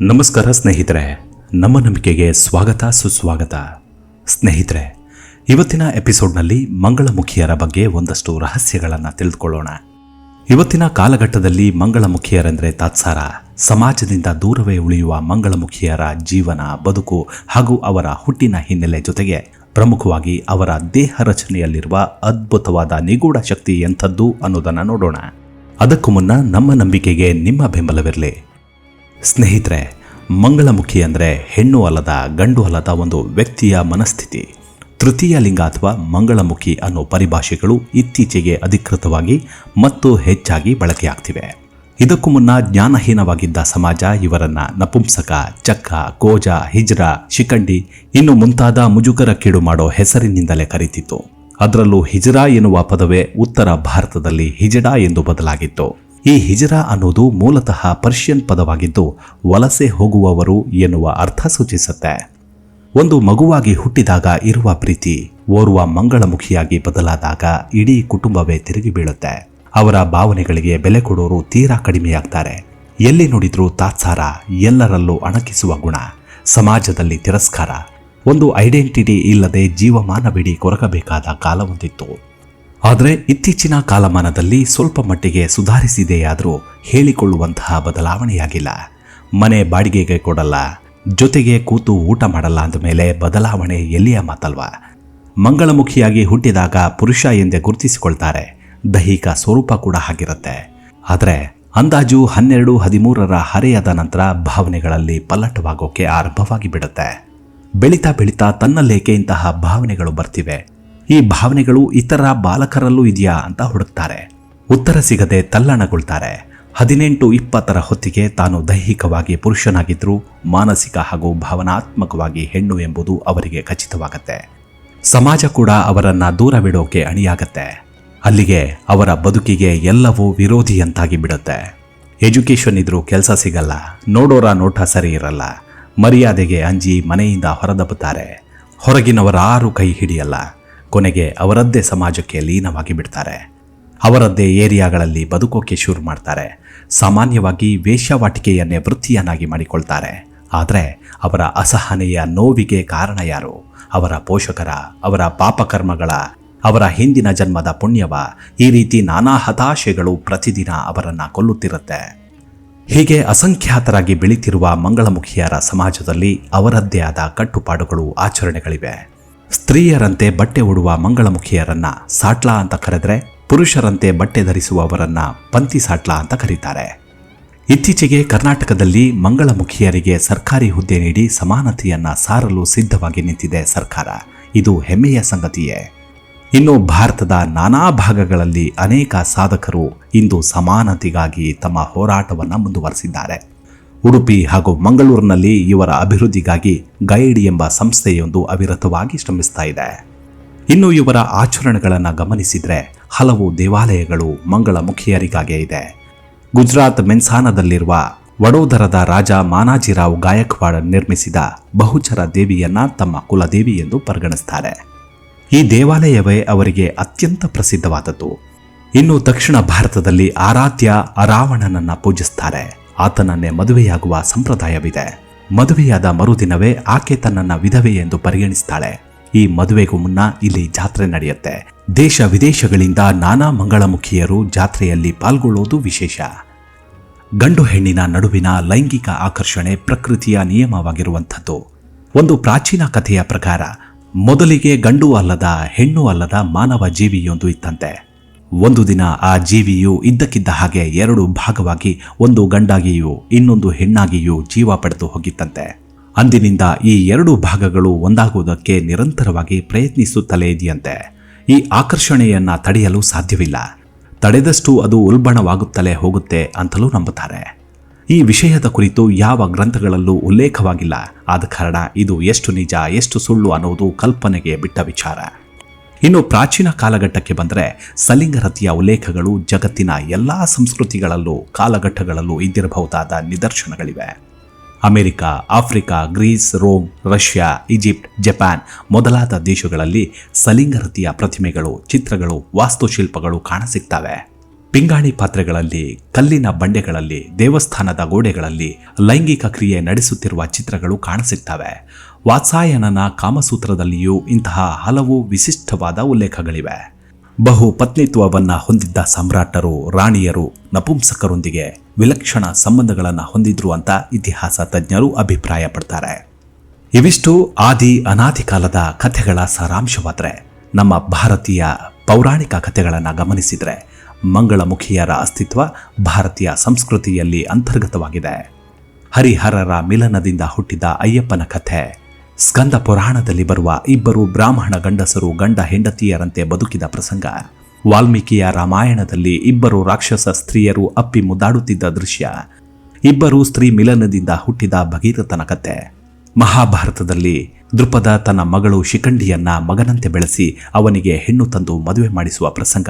ನಮಸ್ಕಾರ ಸ್ನೇಹಿತರೆ, ನಮ್ಮ ನಂಬಿಕೆಗೆ ಸ್ವಾಗತ, ಸುಸ್ವಾಗತ. ಸ್ನೇಹಿತರೆ, ಇವತ್ತಿನ ಎಪಿಸೋಡ್ನಲ್ಲಿ ಮಂಗಳಮುಖಿಯರ ಬಗ್ಗೆ ಒಂದಷ್ಟು ರಹಸ್ಯಗಳನ್ನು ತಿಳಿದುಕೊಳ್ಳೋಣ. ಇವತ್ತಿನ ಕಾಲಘಟ್ಟದಲ್ಲಿ ಮಂಗಳಮುಖಿಯರೆಂದರೆ ತಾತ್ಸಾರ. ಸಮಾಜದಿಂದ ದೂರವೇ ಉಳಿಯುವ ಮಂಗಳಮುಖಿಯರ ಜೀವನ, ಬದುಕು ಹಾಗೂ ಅವರ ಹುಟ್ಟಿನ ಹಿನ್ನೆಲೆ ಜೊತೆಗೆ ಪ್ರಮುಖವಾಗಿ ಅವರ ದೇಹ ರಚನೆಯಲ್ಲಿರುವ ಅದ್ಭುತವಾದ ನಿಗೂಢ ಶಕ್ತಿ ಎಂಥದ್ದು ಅನ್ನೋದನ್ನು ನೋಡೋಣ. ಅದಕ್ಕೂ ಮುನ್ನ ನಮ್ಮ ನಂಬಿಕೆಗೆ ನಿಮ್ಮ ಬೆಂಬಲವಿರಲಿ. ಸ್ನೇಹಿತರೆ ಮಂಗಳಮುಖಿ ಅಂದರೆ ಹೆಣ್ಣು ಅಲ್ಲದ ಗಂಡು ಅಲ್ಲದ ಒಂದು ವ್ಯಕ್ತಿಯ ಮನಸ್ಥಿತಿ. ತೃತೀಯ ಲಿಂಗ ಅಥವಾ ಮಂಗಳಮುಖಿ ಅನ್ನೋ ಪರಿಭಾಷೆಗಳು ಇತ್ತೀಚೆಗೆ ಅಧಿಕೃತವಾಗಿ ಮತ್ತು ಹೆಚ್ಚಾಗಿ ಬಳಕೆಯಾಗ್ತಿವೆ. ಇದಕ್ಕೂ ಮುನ್ನ ಜ್ಞಾನಹೀನವಾಗಿದ್ದ ಸಮಾಜ ಇವರನ್ನ ನಪುಂಸಕ ಚಕ್ಕ ಕೋಜ, ಹಿಜ್ರ, ಶಿಖಂಡಿ, ಇನ್ನು ಮುಂತಾದ ಮುಜುಗರ ಕೀಡು ಮಾಡೋ ಹೆಸರಿನಿಂದಲೇ ಕರೀತಿತ್ತು. ಅದರಲ್ಲೂ ಹಿಜರಾ ಎನ್ನುವ ಪದವೇ ಉತ್ತರ ಭಾರತದಲ್ಲಿ ಹಿಜಡಾ ಎಂದು ಬದಲಾಗಿತ್ತು. ಈ ಹಿಜರಾ ಅನ್ನೋದು ಮೂಲತಃ ಪರ್ಷಿಯನ್ ಪದವಾಗಿದ್ದು, ವಲಸೆ ಹೋಗುವವರು ಎನ್ನುವ ಅರ್ಥ ಸೂಚಿಸುತ್ತೆ. ಒಂದು ಮಗುವಾಗಿ ಹುಟ್ಟಿದಾಗ ಇರುವ ಪ್ರೀತಿ, ಓರ್ವ ಮಂಗಳಮುಖಿಯಾಗಿ ಬದಲಾದಾಗ ಇಡೀ ಕುಟುಂಬವೇ ತಿರುಗಿ ಬೀಳುತ್ತೆ. ಅವರ ಭಾವನೆಗಳಿಗೆ ಬೆಲೆ ಕೊಡೋರು ತೀರಾ ಕಡಿಮೆಯಾಗ್ತಾರೆ. ಎಲ್ಲಿ ನೋಡಿದ್ರೂ ತಾತ್ಸಾರ, ಎಲ್ಲರಲ್ಲೂ ಅಣಕಿಸುವ ಗುಣ, ಸಮಾಜದಲ್ಲಿ ತಿರಸ್ಕಾರ. ಒಂದು ಐಡೆಂಟಿಟಿ ಇಲ್ಲದೆ ಜೀವಮಾನವಿಡೀ ಕೊರಕಬೇಕಾದ ಕಾಲವೊಂದಿತ್ತು ಆದರೆ ಇತ್ತೀಚಿನ ಕಾಲಮಾನದಲ್ಲಿ ಸ್ವಲ್ಪ ಮಟ್ಟಿಗೆ ಸುಧಾರಿಸಿದೆಯಾದರೂ ಹೇಳಿಕೊಳ್ಳುವಂತಹ ಬದಲಾವಣೆಯಾಗಿಲ್ಲ. ಮನೆ ಬಾಡಿಗೆಗೆ ಕೊಡಲ್ಲ, ಜೊತೆಗೆ ಕೂತು ಊಟ ಮಾಡಲ್ಲ ಅಂದ ಮೇಲೆ ಬದಲಾವಣೆ ಎಲ್ಲಿಯ ಮಾತಲ್ವಾ? ಮಂಗಳಮುಖಿಯಾಗಿ ಹುಟ್ಟಿದಾಗ ಪುರುಷ ಎಂದೇ ಗುರುತಿಸಿಕೊಳ್ತಾರೆ, ದೈಹಿಕ ಸ್ವರೂಪ ಕೂಡ ಹಾಗಿರುತ್ತೆ. ಆದರೆ ಅಂದಾಜು ಹನ್ನೆರಡು, ಹದಿಮೂರರ ಹರೆಯದ ನಂತರ ಭಾವನೆಗಳಲ್ಲಿ ಪಲ್ಲಟವಾಗೋಕೆ ಆರಂಭವಾಗಿ ಬಿಡುತ್ತೆ. ಬೆಳೀತಾ ಬೆಳೀತಾ ತನ್ನಲ್ಲೇಕೆ ಇಂತಹ ಭಾವನೆಗಳು ಬರ್ತಿವೆ? ಈ ಭಾವನೆಗಳು ಇತರ ಬಾಲಕರಲ್ಲೂ ಇದೆಯಾ ಅಂತ ಹುಡುಕ್ತಾರೆ. ಉತ್ತರ ಸಿಗದೆ ತಲ್ಲಣಗೊಳ್ತಾರೆ. ಹದಿನೆಂಟು ಇಪ್ಪತ್ತರ ಹೊತ್ತಿಗೆ ತಾನು ದೈಹಿಕವಾಗಿ ಪುರುಷನಾಗಿದ್ರೂ ಮಾನಸಿಕ ಹಾಗೂ ಭಾವನಾತ್ಮಕವಾಗಿ ಹೆಣ್ಣು ಎಂಬುದು ಅವರಿಗೆ ಖಚಿತವಾಗತ್ತೆ. ಸಮಾಜ ಕೂಡ ಅವರನ್ನ ದೂರವಿಡೋಕೆ ಅಣಿಯಾಗತ್ತೆ. ಅಲ್ಲಿಗೆ ಅವರ ಬದುಕಿಗೆ ಎಲ್ಲವೂ ವಿರೋಧಿಯಂತಾಗಿ ಬಿಡುತ್ತೆ. ಎಜುಕೇಷನ್ ಇದ್ರೂ ಕೆಲಸ ಸಿಗಲ್ಲ, ನೋಡೋರ ನೋಟ ಸರಿ ಇರಲ್ಲ, ಮರ್ಯಾದೆಗೆ ಅಂಜಿ ಮನೆಯಿಂದ ಹೊರದಬ್ಬುತ್ತಾರೆ. ಹೊರಗಿನವರಾರು ಕೈ ಹಿಡಿಯಲ್ಲ ಕೊನೆಗೆ ಅವರದ್ದೇ ಸಮಾಜಕ್ಕೆ ಲೀನವಾಗಿ ಬಿಡ್ತಾರೆ. ಅವರದ್ದೇ ಏರಿಯಾಗಳಲ್ಲಿ ಬದುಕೋಕೆ ಶುರು ಮಾಡ್ತಾರೆ. ಸಾಮಾನ್ಯವಾಗಿ ವೇಶ್ಯಾವಾಟಿಕೆಯನ್ನೇ ವೃತ್ತಿಯನ್ನಾಗಿ ಮಾಡಿಕೊಳ್ತಾರೆ. ಆದರೆ ಅವರ ಅಸಹನೆಯ ನೋವಿಗೆ ಕಾರಣ ಯಾರು? ಅವರ ಪೋಷಕರ, ಅವರ ಪಾಪಕರ್ಮಗಳ, ಅವರ ಹಿಂದಿನ ಜನ್ಮದ ಪುಣ್ಯವ ಈ ರೀತಿ ನಾನಾ ಹತಾಶೆಗಳು ಪ್ರತಿದಿನ ಅವರನ್ನು ಕೊಲ್ಲುತ್ತಿರುತ್ತೆ. ಹೀಗೆ ಅಸಂಖ್ಯಾತರಾಗಿ ಬೆಳೀತಿರುವ ಮಂಗಳಮುಖಿಯರ ಸಮಾಜದಲ್ಲಿ ಅವರದ್ದೇ ಆದ ಕಟ್ಟುಪಾಡುಗಳು, ಆಚರಣೆಗಳಿವೆ. ಸ್ತ್ರೀಯರಂತೆ ಬಟ್ಟೆ ಉಡುವ ಮಂಗಳಮುಖಿಯರನ್ನ ಸಾಟ್ಲಾ ಅಂತ ಕರೆದ್ರೆ ಪುರುಷರಂತೆ ಬಟ್ಟೆ ಧರಿಸುವವರನ್ನ ಪಂತಿ ಸಾಟ್ಲಾ ಅಂತ ಕರೀತಾರೆ. ಇತ್ತೀಚೆಗೆ ಕರ್ನಾಟಕದಲ್ಲಿ ಮಂಗಳಮುಖಿಯರಿಗೆ ಸರ್ಕಾರಿ ಹುದ್ದೆ ನೀಡಿ ಸಮಾನತೆಯನ್ನ ಸಾರಲು ಸಿದ್ಧವಾಗಿ ನಿಂತಿದೆ ಸರ್ಕಾರ. ಇದು ಹೆಮ್ಮೆಯ ಸಂಗತಿಯೇ. ಇನ್ನು ಭಾರತದ ನಾನಾ ಭಾಗಗಳಲ್ಲಿ ಅನೇಕ ಸಾಧಕರು ಇಂದು ಸಮಾನತೆಗಾಗಿ ತಮ್ಮ ಹೋರಾಟವನ್ನು ಮುಂದುವರೆಸಿದ್ದಾರೆ. ಉಡುಪಿ ಹಾಗೂ ಮಂಗಳೂರಿನಲ್ಲಿ ಇವರ ಅಭಿವೃದ್ಧಿಗಾಗಿ ಗೈಡ್ ಎಂಬ ಸಂಸ್ಥೆಯೊಂದು ಅವಿರತವಾಗಿ ಶ್ರಮಿಸ್ತಾ ಇದೆ. ಇನ್ನು ಇವರ ಆಚರಣೆಗಳನ್ನು ಗಮನಿಸಿದರೆ ಹಲವು ದೇವಾಲಯಗಳು ಮಂಗಳಮುಖಿಯರಿಗಾಗೇ ಇದೆ. ಗುಜರಾತ್ ಮೆನ್ಸಾನದಲ್ಲಿರುವ ವಡೋದರದ ರಾಜ ಮಾನಾಜಿರಾವ್ ಗಾಯಕ್ವಾಡ್ ನಿರ್ಮಿಸಿದ ಬಹುಚರ ದೇವಿಯನ್ನ ತಮ್ಮ ಕುಲದೇವಿ ಎಂದು ಪರಿಗಣಿಸ್ತಾರೆ. ಈ ದೇವಾಲಯವೇ ಅವರಿಗೆ ಅತ್ಯಂತ ಪ್ರಸಿದ್ಧವಾದದ್ದು. ಇನ್ನು ದಕ್ಷಿಣ ಭಾರತದಲ್ಲಿ ಆರಾಧ್ಯ ಅರಾವಣನನ್ನ ಪೂಜಿಸ್ತಾರೆ. ಆತನನ್ನೇ ಮದುವೆಯಾಗುವ ಸಂಪ್ರದಾಯವಿದೆ. ಮದುವೆಯಾದ ಮರುದಿನವೇ ಆಕೆ ತನ್ನನ್ನ ವಿಧವೆ ಎಂದು ಪರಿಗಣಿಸ್ತಾಳೆ. ಈ ಮದುವೆಗೂ ಮುನ್ನ ಇಲ್ಲಿ ಜಾತ್ರೆ ನಡೆಯುತ್ತೆ. ದೇಶ ವಿದೇಶಗಳಿಂದ ನಾನಾ ಮಂಗಳಮುಖಿಯರು ಜಾತ್ರೆಯಲ್ಲಿ ಪಾಲ್ಗೊಳ್ಳೋದು ವಿಶೇಷ. ಗಂಡು ಹೆಣ್ಣಿನ ನಡುವಿನ ಲೈಂಗಿಕ ಆಕರ್ಷಣೆ ಪ್ರಕೃತಿಯ ನಿಯಮವಾಗಿರುವಂಥದ್ದು. ಒಂದು ಪ್ರಾಚೀನ ಕಥೆಯ ಪ್ರಕಾರ, ಮೊದಲಿಗೆ ಗಂಡು ಅಲ್ಲದ ಹೆಣ್ಣು ಅಲ್ಲದ ಮಾನವ ಜೀವಿಯೊಂದು ಇತ್ತಂತೆ. ಒಂದು ದಿನ ಆ ಜೀವಿಯು ಇದ್ದಕ್ಕಿದ್ದ ಹಾಗೆ ಎರಡು ಭಾಗವಾಗಿ, ಒಂದು ಗಂಡಾಗಿಯೂ ಇನ್ನೊಂದು ಹೆಣ್ಣಾಗಿಯೂ ಜೀವ ಪಡೆದು ಹೋಗಿತ್ತಂತೆ. ಅಂದಿನಿಂದ ಈ ಎರಡು ಭಾಗಗಳು ಒಂದಾಗುವುದಕ್ಕೆ ನಿರಂತರವಾಗಿ ಪ್ರಯತ್ನಿಸುತ್ತಲೇ ಇದೆಯಂತೆ. ಈ ಆಕರ್ಷಣೆಯನ್ನು ತಡೆಯಲು ಸಾಧ್ಯವಿಲ್ಲ. ತಡೆದಷ್ಟು ಅದು ಉಲ್ಬಣವಾಗುತ್ತಲೇ ಹೋಗುತ್ತೆ ಅಂತಲೂ ನಂಬುತ್ತಾರೆ. ಈ ವಿಷಯದ ಕುರಿತು ಯಾವ ಗ್ರಂಥಗಳಲ್ಲೂ ಉಲ್ಲೇಖವಾಗಿಲ್ಲ. ಆದ ಕಾರಣ ಇದು ಎಷ್ಟು ನಿಜ, ಎಷ್ಟು ಸುಳ್ಳು ಅನ್ನೋದು ಕಲ್ಪನೆಗೆ ಬಿಟ್ಟ ವಿಚಾರ. ಇನ್ನು ಪ್ರಾಚೀನ ಕಾಲಘಟ್ಟಕ್ಕೆ ಬಂದರೆ ಸಲಿಂಗರತಿಯ ಉಲ್ಲೇಖಗಳು ಜಗತ್ತಿನ ಎಲ್ಲ ಸಂಸ್ಕೃತಿಗಳಲ್ಲೂ ಕಾಲಘಟ್ಟಗಳಲ್ಲೂ ಇದ್ದಿರಬಹುದಾದ ನಿದರ್ಶನಗಳಿವೆ. America, Africa, Greece, Rome, Russia, Egypt, Japan ಮೊದಲಾದ ದೇಶಗಳಲ್ಲಿ ಸಲಿಂಗರತಿಯ ಪ್ರತಿಮೆಗಳು, ಚಿತ್ರಗಳು, ವಾಸ್ತುಶಿಲ್ಪಗಳು ಕಾಣಸಿಗ್ತವೆ. ಪಿಂಗಾಣಿ ಪಾತ್ರೆಗಳಲ್ಲಿ, ಕಲ್ಲಿನ ಬಂಡೆಗಳಲ್ಲಿ, ದೇವಸ್ಥಾನದ ಗೋಡೆಗಳಲ್ಲಿ ಲೈಂಗಿಕ ಕ್ರಿಯೆ ನಡೆಸುತ್ತಿರುವ ಚಿತ್ರಗಳು ಕಾಣಸಿಗ್ತವೆ. ವಾತ್ಸಾಯನನ ಕಾಮಸೂತ್ರದಲ್ಲಿಯೂ ಇಂತಹ ಹಲವು ವಿಶಿಷ್ಟವಾದ ಉಲ್ಲೇಖಗಳಿವೆ. ಬಹು ಪತ್ನಿತ್ವವನ್ನು ಹೊಂದಿದ್ದ ಸಮ್ರಾಟರು, ರಾಣಿಯರು, ನಪುಂಸಕರೊಂದಿಗೆ ವಿಲಕ್ಷಣ ಸಂಬಂಧಗಳನ್ನು ಹೊಂದಿದ್ರು ಅಂತ ಇತಿಹಾಸ ತಜ್ಞರು ಅಭಿಪ್ರಾಯಪಡ್ತಾರೆ. ಇವಿಷ್ಟು ಆದಿ ಅನಾದಿ ಕಾಲದ ಕಥೆಗಳ ಸಾರಾಂಶವಾದರೆ, ನಮ್ಮ ಭಾರತೀಯ ಪೌರಾಣಿಕ ಕಥೆಗಳನ್ನು ಗಮನಿಸಿದರೆ ಮಂಗಳಮುಖಿಯರ ಅಸ್ತಿತ್ವ ಭಾರತೀಯ ಸಂಸ್ಕೃತಿಯಲ್ಲಿ ಅಂತರ್ಗತವಾಗಿದೆ. ಹರಿಹರರ ಮಿಲನದಿಂದ ಹುಟ್ಟಿದ ಅಯ್ಯಪ್ಪನ ಕಥೆ ಸ್ಕಂದ ಪುರಾಣದಲ್ಲಿ ಬರುವ ಇಬ್ಬರು ಬ್ರಾಹ್ಮಣ ಗಂಡಸರು ಗಂಡ ಹೆಂಡತಿಯರಂತೆ ಬದುಕಿದ ಪ್ರಸಂಗ. ವಾಲ್ಮೀಕಿಯ ರಾಮಾಯಣದಲ್ಲಿ ಇಬ್ಬರು ರಾಕ್ಷಸ ಸ್ತ್ರೀಯರು ಅಪ್ಪಿ ಮುದ್ದಾಡುತ್ತಿದ್ದ ದೃಶ್ಯ. ಇಬ್ಬರು ಸ್ತ್ರೀ ಮಿಲನದಿಂದ ಹುಟ್ಟಿದ ಭಗೀರಥನ ಕತೆ. ಮಹಾಭಾರತದಲ್ಲಿ ದೃಪದ ತನ್ನ ಮಗಳು ಶಿಖಂಡಿಯನ್ನ ಮಗನಂತೆ ಬೆಳೆಸಿ ಅವನಿಗೆ ಹೆಣ್ಣು ತಂದು ಮದುವೆ ಮಾಡಿಸುವ ಪ್ರಸಂಗ.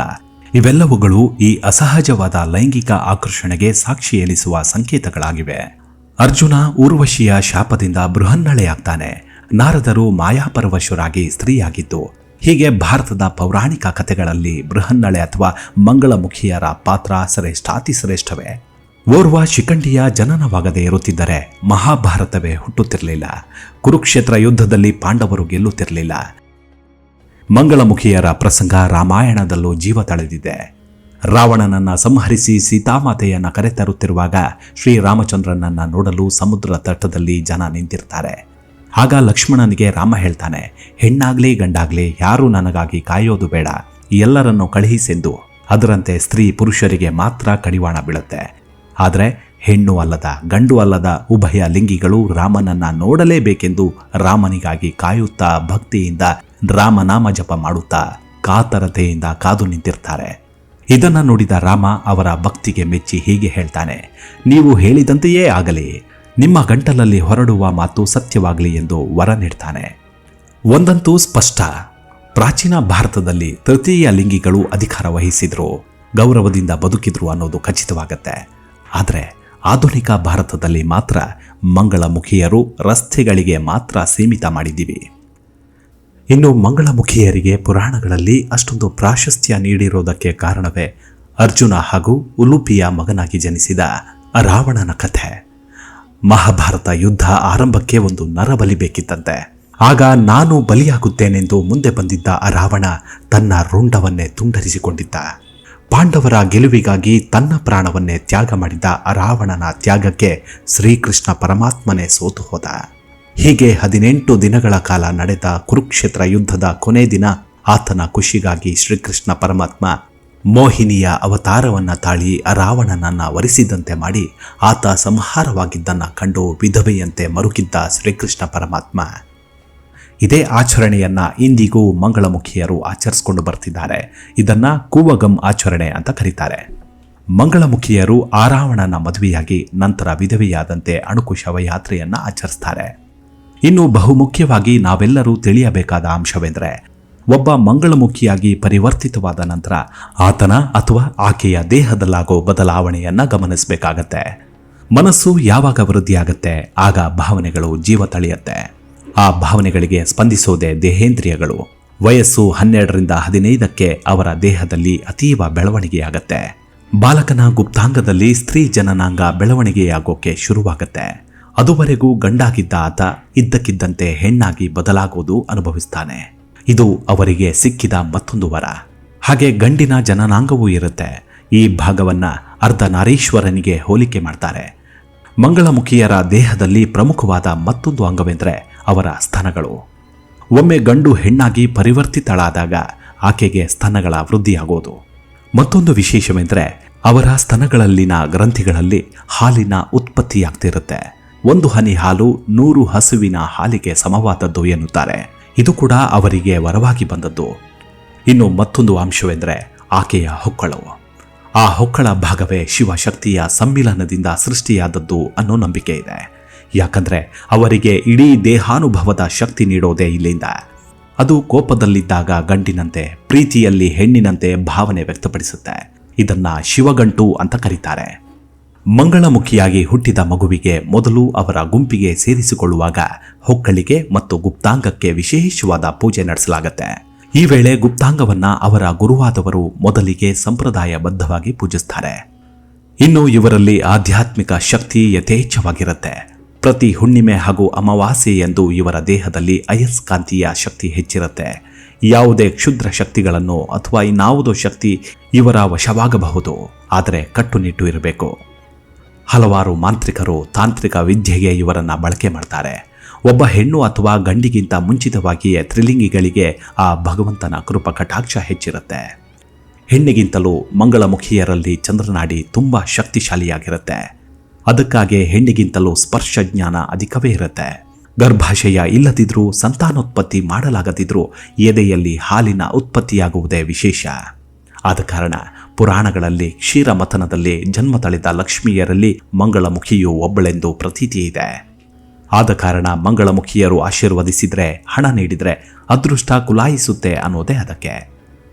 ಇವೆಲ್ಲವುಗಳು ಈ ಅಸಹಜವಾದ ಲೈಂಗಿಕ ಆಕರ್ಷಣೆಗೆ ಸಾಕ್ಷಿ ಎನಿಸುವ ಸಂಕೇತಗಳಾಗಿವೆ. ಅರ್ಜುನ ಊರ್ವಶಿಯ ಶಾಪದಿಂದ ಬೃಹನ್ನಳೆಯಾಗ್ತಾನೆ. ನಾರದರು ಮಾಯಾಪರವಶರಾಗಿ ಸ್ತ್ರೀಯಾಗಿದ್ದು, ಹೀಗೆ ಭಾರತದ ಪೌರಾಣಿಕ ಕಥೆಗಳಲ್ಲಿ ಬೃಹನ್ನಳೆ ಅಥವಾ ಮಂಗಳಮುಖಿಯರ ಪಾತ್ರ ಶ್ರೇಷ್ಠಾತಿ ಶ್ರೇಷ್ಠವೇ ಓರ್ವ ಶಿಖಂಡಿಯ ಜನನವಾಗದೇ ಇರುತ್ತಿದ್ದರೆ ಮಹಾಭಾರತವೇ ಹುಟ್ಟುತ್ತಿರಲಿಲ್ಲ. ಕುರುಕ್ಷೇತ್ರ ಯುದ್ಧದಲ್ಲಿ ಪಾಂಡವರು ಗೆಲ್ಲುತ್ತಿರಲಿಲ್ಲ. ಮಂಗಳಮುಖಿಯರ ಪ್ರಸಂಗ ರಾಮಾಯಣದಲ್ಲೂ ಜೀವ ತಳೆದಿದೆ. ರಾವಣನನ್ನ ಸಂಹರಿಸಿ ಸೀತಾಮಾತೆಯನ್ನು ಕರೆತರುತ್ತಿರುವಾಗ ಶ್ರೀರಾಮಚಂದ್ರನನ್ನ ನೋಡಲು ಸಮುದ್ರ ತಟದಲ್ಲಿ ಜನ ನಿಂತಿರ್ತಾರೆ. ಆಗ ಲಕ್ಷ್ಮಣನಿಗೆ ರಾಮ ಹೇಳ್ತಾನೆ, ಹೆಣ್ಣಾಗ್ಲಿ ಗಂಡಾಗ್ಲಿ ಯಾರೂ ನನಗಾಗಿ ಕಾಯೋದು ಬೇಡ. ಎಲ್ಲರನ್ನು ಕಳುಹಿಸೆಂದು. ಅದರಂತೆ ಸ್ತ್ರೀ ಪುರುಷರಿಗೆ ಮಾತ್ರ ಕಡಿವಾಣ ಬೀಳುತ್ತೆ. ಆದರೆ ಹೆಣ್ಣು ಅಲ್ಲದ, ಗಂಡು ಅಲ್ಲದ ಉಭಯ ಲಿಂಗಿಗಳು ರಾಮನನ್ನ ನೋಡಲೇಬೇಕೆಂದು ರಾಮನಿಗಾಗಿ ಕಾಯುತ್ತಾ ಭಕ್ತಿಯಿಂದ ರಾಮನಾಮ ಜಪ ಮಾಡುತ್ತಾ ಕಾತರತೆಯಿಂದ ಕಾದು ನಿಂತಿರ್ತಾರೆ. ಇದನ್ನ ನೋಡಿದ ರಾಮ ಅವರ ಭಕ್ತಿಗೆ ಮೆಚ್ಚಿ ಹೀಗೆ ಹೇಳ್ತಾನೆ, ನೀವು ಹೇಳಿದಂತೆಯೇ ಆಗಲಿ. ನಿಮ್ಮ ಗಂಟಲಲ್ಲಿ ಹೊರಡುವ ಮಾತು ಸತ್ಯವಾಗಲಿ ಎಂದು ವರ ನೀಡ್ತಾನೆ. ಒಂದಂತೂ ಸ್ಪಷ್ಟ. ಪ್ರಾಚೀನ ಭಾರತದಲ್ಲಿ ತೃತೀಯ ಲಿಂಗಿಗಳು ಅಧಿಕಾರ ವಹಿಸಿದ್ರು, ಗೌರವದಿಂದ ಬದುಕಿದ್ರು ಅನ್ನೋದು ಖಚಿತವಾಗತ್ತೆ. ಆದರೆ ಆಧುನಿಕ ಭಾರತದಲ್ಲಿ ಮಾತ್ರ ಮಂಗಳಮುಖಿಯರು ರಸ್ತೆಗಳಿಗೆ ಮಾತ್ರ ಸೀಮಿತ ಮಾಡಿದ್ದೀವಿ. ಇನ್ನು ಮಂಗಳಮುಖಿಯರಿಗೆ ಪುರಾಣಗಳಲ್ಲಿ ಅಷ್ಟೊಂದು ಪ್ರಾಶಸ್ತ್ಯ ನೀಡಿರೋದಕ್ಕೆ ಕಾರಣವೇ ಅರ್ಜುನ ಹಾಗೂ ಉಲುಪಿಯ ಮಗನಾಗಿ ಜನಿಸಿದ ರಾವಣನ ಕಥೆ. ಮಹಾಭಾರತ ಯುದ್ಧ ಆರಂಭಕ್ಕೆ ಒಂದು ನರಬಲಿ ಬೇಕಿತ್ತಂತೆ. ಆಗ ನಾನು ಬಲಿಯಾಗುತ್ತೇನೆಂದು ಮುಂದೆ ಬಂದಿದ್ದ ರಾವಣ ತನ್ನ ರುಂಡವನ್ನೇ ತುಂಡರಿಸಿಕೊಂಡಿದ್ದ. ಪಾಂಡವರ ಗೆಲುವಿಗಾಗಿ ತನ್ನ ಪ್ರಾಣವನ್ನೇ ತ್ಯಾಗ ಮಾಡಿದ್ದ ರಾವಣನ ತ್ಯಾಗಕ್ಕೆ ಶ್ರೀಕೃಷ್ಣ ಪರಮಾತ್ಮನೇ ಸೋತು ಹೋದ. ಹೀಗೆ ಹದಿನೆಂಟು ದಿನಗಳ ಕಾಲ ನಡೆದ ಕುರುಕ್ಷೇತ್ರ ಯುದ್ಧದ ಕೊನೆ ದಿನ ಆತನ ಖುಷಿಗಾಗಿ ಶ್ರೀಕೃಷ್ಣ ಪರಮಾತ್ಮ ಮೋಹಿನಿಯ ಅವತಾರವನ್ನ ತಾಳಿ ರಾವಣನನ್ನು ವರಿಸಿದಂತೆ ಮಾಡಿ ಆತ ಸಂಹಾರವಾಗಿದ್ದನ್ನು ಕಂಡು ವಿಧವೆಯಂತೆ ಮರುಕಿದ್ದ ಶ್ರೀಕೃಷ್ಣ ಪರಮಾತ್ಮ. ಇದೇ ಆಚರಣೆಯನ್ನು ಇಂದಿಗೂ ಮಂಗಳಮುಖಿಯರು ಆಚರಿಸಿಕೊಂಡು ಬರ್ತಿದ್ದಾರೆ. ಇದನ್ನು ಕೂವಗಂ ಆಚರಣೆ ಅಂತ ಕರೀತಾರೆ. ಮಂಗಳಮುಖಿಯರು ಆರಾವಣನ ಮದುವೆಯಾಗಿ ನಂತರ ವಿಧವೆಯಾದಂತೆ ಅಣುಕು ಶವಯಾತ್ರೆಯನ್ನು ಆಚರಿಸ್ತಾರೆ. ಇನ್ನು ಬಹುಮುಖ್ಯವಾಗಿ ನಾವೆಲ್ಲರೂ ತಿಳಿಯಬೇಕಾದ ಅಂಶವೆಂದರೆ ಒಬ್ಬ ಮಂಗಳಮುಖಿಯಾಗಿ ಪರಿವರ್ತಿತವಾದ ನಂತರ ಆತನ ಅಥವಾ ಆಕೆಯ ದೇಹದಲ್ಲಾಗೋ ಬದಲಾವಣೆಯನ್ನ ಗಮನಿಸಬೇಕಾಗತ್ತೆ. ಮನಸ್ಸು ಯಾವಾಗ ವೃದ್ಧಿಯಾಗತ್ತೆ, ಆಗ ಭಾವನೆಗಳು ಜೀವ ತಳೆಯತ್ತೆ. ಆ ಭಾವನೆಗಳಿಗೆ ಸ್ಪಂದಿಸೋದೇ ದೇಹೇಂದ್ರಿಯಗಳು. ವಯಸ್ಸು ಹನ್ನೆರಡರಿಂದ ಹದಿನೈದಕ್ಕೆ ಅವರ ದೇಹದಲ್ಲಿ ಅತೀವ ಬೆಳವಣಿಗೆಯಾಗತ್ತೆ. ಬಾಲಕನ ಗುಪ್ತಾಂಗದಲ್ಲಿ ಸ್ತ್ರೀ ಜನನಾಂಗ ಬೆಳವಣಿಗೆಯಾಗೋಕೆ ಶುರುವಾಗತ್ತೆ. ಅದುವರೆಗೂ ಗಂಡಾಗಿದ್ದ ಆತ ಇದ್ದಕ್ಕಿದ್ದಂತೆ ಹೆಣ್ಣಾಗಿ ಬದಲಾಗೋದು ಅನುಭವಿಸ್ತಾನೆ. ಇದು ಅವರಿಗೆ ಸಿಕ್ಕಿದ ಮತ್ತೊಂದು ವರ. ಹಾಗೆ ಗಂಡಿನ ಜನನಾಂಗವೂ ಇರುತ್ತೆ. ಈ ಭಾಗವನ್ನ ಅರ್ಧನಾರೀಶ್ವರನಿಗೆ ಹೋಲಿಕೆ ಮಾಡ್ತಾರೆ. ಮಂಗಳಮುಖಿಯರ ದೇಹದಲ್ಲಿ ಪ್ರಮುಖವಾದ ಮತ್ತೊಂದು ಅಂಗವೆಂದರೆ ಅವರ ಸ್ತನಗಳು. ಒಮ್ಮೆ ಗಂಡು ಹೆಣ್ಣಾಗಿ ಪರಿವರ್ತಿತಳಾದಾಗ ಆಕೆಗೆ ಸ್ತನಗಳ ವೃದ್ಧಿಯಾಗೋದು. ಮತ್ತೊಂದು ವಿಶೇಷವೆಂದರೆ ಅವರ ಸ್ತನಗಳಲ್ಲಿನ ಗ್ರಂಥಿಗಳಲ್ಲಿ ಹಾಲಿನ ಉತ್ಪತ್ತಿಯಾಗ್ತಿರುತ್ತೆ. ಒಂದು ಹನಿ ಹಾಲು ನೂರು ಹಸುವಿನ ಹಾಲಿಗೆ ಸಮವಾದದ್ದು ಎನ್ನುತ್ತಾರೆ. ಇದು ಕೂಡ ಅವರಿಗೆ ವರವಾಗಿ ಬಂದದ್ದು. ಇನ್ನು ಮತ್ತೊಂದು ಅಂಶವೆಂದರೆ ಆಕೆಯ ಹೊಕ್ಕಳವು ಆ ಹೊಕ್ಕಳ ಭಾಗವೇ ಶಿವಶಕ್ತಿಯ ಸಮ್ಮಿಲನದಿಂದ ಸೃಷ್ಟಿಯಾದದ್ದು ಅನ್ನೋ ನಂಬಿಕೆ ಇದೆ. ಯಾಕಂದರೆ ಅವರಿಗೆ ಇಡೀ ದೇಹಾನುಭವದ ಶಕ್ತಿ ನೀಡೋದೇ ಇಲ್ಲಿಂದ. ಅದು ಕೋಪದಲ್ಲಿದ್ದಾಗ ಗಂಡಿನಂತೆ, ಪ್ರೀತಿಯಲ್ಲಿ ಹೆಣ್ಣಿನಂತೆ ಭಾವನೆ ವ್ಯಕ್ತಪಡಿಸುತ್ತೆ. ಇದನ್ನ ಶಿವಗಂಟು ಅಂತ ಕರೀತಾರೆ. ಮಂಗಳಮುಖಿಯಾಗಿ ಹುಟ್ಟಿದ ಮಗುವಿಗೆ ಮೊದಲು ಅವರ ಗುಂಪಿಗೆ ಸೇರಿಸಿಕೊಳ್ಳುವಾಗ ಹೊಕ್ಕಳಿಗೆ ಮತ್ತು ಗುಪ್ತಾಂಗಕ್ಕೆ ವಿಶೇಷವಾದ ಪೂಜೆ ನಡೆಸಲಾಗುತ್ತೆ. ಈ ವೇಳೆ ಗುಪ್ತಾಂಗವನ್ನ ಅವರ ಗುರುವಾದವರು ಮೊದಲಿಗೆ ಸಂಪ್ರದಾಯಬದ್ಧವಾಗಿ ಪೂಜಿಸ್ತಾರೆ. ಇನ್ನು ಇವರಲ್ಲಿ ಆಧ್ಯಾತ್ಮಿಕ ಶಕ್ತಿ ಯಥೇಚ್ಛವಾಗಿರುತ್ತೆ. ಪ್ರತಿ ಹುಣ್ಣಿಮೆ ಹಾಗೂ ಅಮಾವಾಸ್ಯೆ ಎಂದು ಇವರ ದೇಹದಲ್ಲಿ ಅಯಸ್ಕಾಂತೀಯ ಶಕ್ತಿ ಹೆಚ್ಚಿರುತ್ತೆ. ಯಾವುದೇ ಕ್ಷುದ್ರ ಶಕ್ತಿಗಳನ್ನು ಅಥವಾ ಇನ್ನಾವುದೋ ಶಕ್ತಿ ಇವರ ವಶವಾಗಬಹುದು. ಆದರೆ ಕಟ್ಟುನಿಟ್ಟು ಇರಬೇಕು. ಹಲವಾರು ಮಾಂತ್ರಿಕರು ತಾಂತ್ರಿಕ ವಿದ್ಯೆಗೆ ಇವರನ್ನು ಬಳಕೆ ಮಾಡ್ತಾರೆ. ಒಬ್ಬ ಹೆಣ್ಣು ಅಥವಾ ಗಂಡಿಗಿಂತ ಮುಂಚಿತವಾಗಿಯೇ ತ್ರಿಲಿಂಗಿಗಳಿಗೆ ಆ ಭಗವಂತನ ಕೃಪ ಕಟಾಕ್ಷ ಹೆಚ್ಚಿರುತ್ತೆ. ಹೆಣ್ಣಿಗಿಂತಲೂ ಮಂಗಳಮುಖಿಯರಲ್ಲಿ ಚಂದ್ರನಾಡಿ ತುಂಬ ಶಕ್ತಿಶಾಲಿಯಾಗಿರುತ್ತೆ. ಅದಕ್ಕಾಗಿ ಹೆಣ್ಣಿಗಿಂತಲೂ ಸ್ಪರ್ಶ ಜ್ಞಾನ ಅಧಿಕವೇ ಇರುತ್ತೆ. ಗರ್ಭಾಶಯ ಇಲ್ಲದಿದ್ರೂ ಸಂತಾನೋತ್ಪತ್ತಿ ಮಾಡಲಾಗದಿದ್ರೂ ಎದೆಯಲ್ಲಿ ಹಾಲಿನ ಉತ್ಪತ್ತಿಯಾಗುವುದೇ ವಿಶೇಷ. ಆದ ಕಾರಣ ಪುರಾಣಗಳಲ್ಲಿ, ಕ್ಷೀರಮಥನದಲ್ಲಿ ಜನ್ಮ ತಳೆದ ಲಕ್ಷ್ಮಿಯರಲ್ಲಿ ಮಂಗಳಮುಖಿಯು ಒಬ್ಬಳೆಂದು ಪ್ರತೀತಿ ಇದೆ. ಆದ ಕಾರಣ ಮಂಗಳಮುಖಿಯರು ಆಶೀರ್ವದಿಸಿದ್ರೆ, ಹಣ ನೀಡಿದ್ರೆ ಅದೃಷ್ಟ ಕುಲಾಯಿಸುತ್ತೆ ಅನ್ನೋದೇ ಅದಕ್ಕೆ.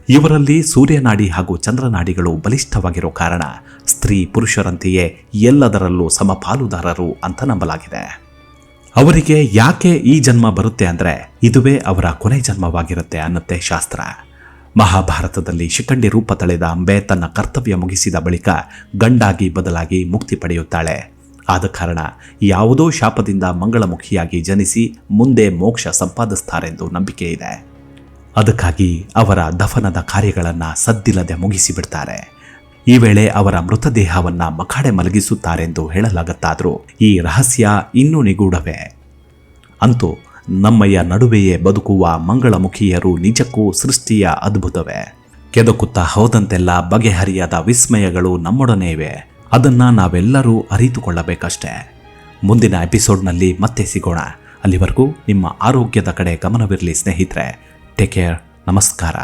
ಇವರಲ್ಲಿ ಸೂರ್ಯನಾಡಿ ಹಾಗೂ ಚಂದ್ರನಾಡಿಗಳು ಬಲಿಷ್ಠವಾಗಿರೋ ಕಾರಣ ಸ್ತ್ರೀ ಪುರುಷರಂತೆಯೇ ಎಲ್ಲದರಲ್ಲೂ ಸಮಪಾಲುದಾರರು ಅಂತ ನಂಬಲಾಗಿದೆ. ಅವರಿಗೆ ಯಾಕೆ ಈ ಜನ್ಮ ಬರುತ್ತೆ ಅಂದರೆ, ಇದುವೇ ಅವರ ಕೊನೆ ಜನ್ಮವಾಗಿರುತ್ತೆ ಅನ್ನತ್ತೆ ಶಾಸ್ತ್ರ. ಮಹಾಭಾರತದಲ್ಲಿ ಶಿಖಂಡಿ ರೂಪ ತಳೆದ ಅಂಬೆ ತನ್ನ ಕರ್ತವ್ಯ ಮುಗಿಸಿದ ಬಳಿಕ ಗಂಡಾಗಿ ಬದಲಾಗಿ ಮುಕ್ತಿ ಪಡೆಯುತ್ತಾಳೆ. ಆದ ಕಾರಣ ಯಾವುದೋ ಶಾಪದಿಂದ ಮಂಗಳಮುಖಿಯಾಗಿ ಜನಿಸಿ ಮುಂದೆ ಮೋಕ್ಷ ಸಂಪಾದಿಸ್ತಾರೆಂದು ನಂಬಿಕೆ ಇದೆ. ಅದಕ್ಕಾಗಿ ಅವರ ದಫನದ ಕಾರ್ಯಗಳನ್ನು ಸದ್ದಿಲ್ಲದೆ ಮುಗಿಸಿಬಿಡ್ತಾರೆ. ಈ ವೇಳೆ ಅವರ ಮೃತದೇಹವನ್ನು ಮಖಾಡೆ ಮಲಗಿಸುತ್ತಾರೆಂದು ಹೇಳಲಾಗತ್ತಾದರೂ ಈ ರಹಸ್ಯ ಇನ್ನೂ ನಿಗೂಢವೇ? ಅಂತೂ ನಮ್ಮಯ್ಯ ನಡುವೆಯೇ ಬದುಕುವ ಮಂಗಳಮುಖಿಯರು ನಿಜಕ್ಕೂ ಸೃಷ್ಟಿಯ ಅದ್ಭುತವೇ. ಕೆದಕುತ್ತಾ ಹೋದಂತೆಲ್ಲ ಬಗೆಹರಿಯಾದ ವಿಸ್ಮಯಗಳು ನಮ್ಮೊಡನೆ ಇವೆ ಅದನ್ನ ನಾವೆಲ್ಲರೂ ಅರಿತುಕೊಳ್ಳಬೇಕಷ್ಟೇ. ಮುಂದಿನ ಎಪಿಸೋಡ್ನಲ್ಲಿ ಮತ್ತೆ ಸಿಗೋಣ. ಅಲ್ಲಿವರೆಗೂ ನಿಮ್ಮ ಆರೋಗ್ಯದ ಕಡೆ ಗಮನವಿರಲಿ ಸ್ನೇಹಿತರೆ. ಟೇಕ್ ಕೇರ್ ನಮಸ್ಕಾರ.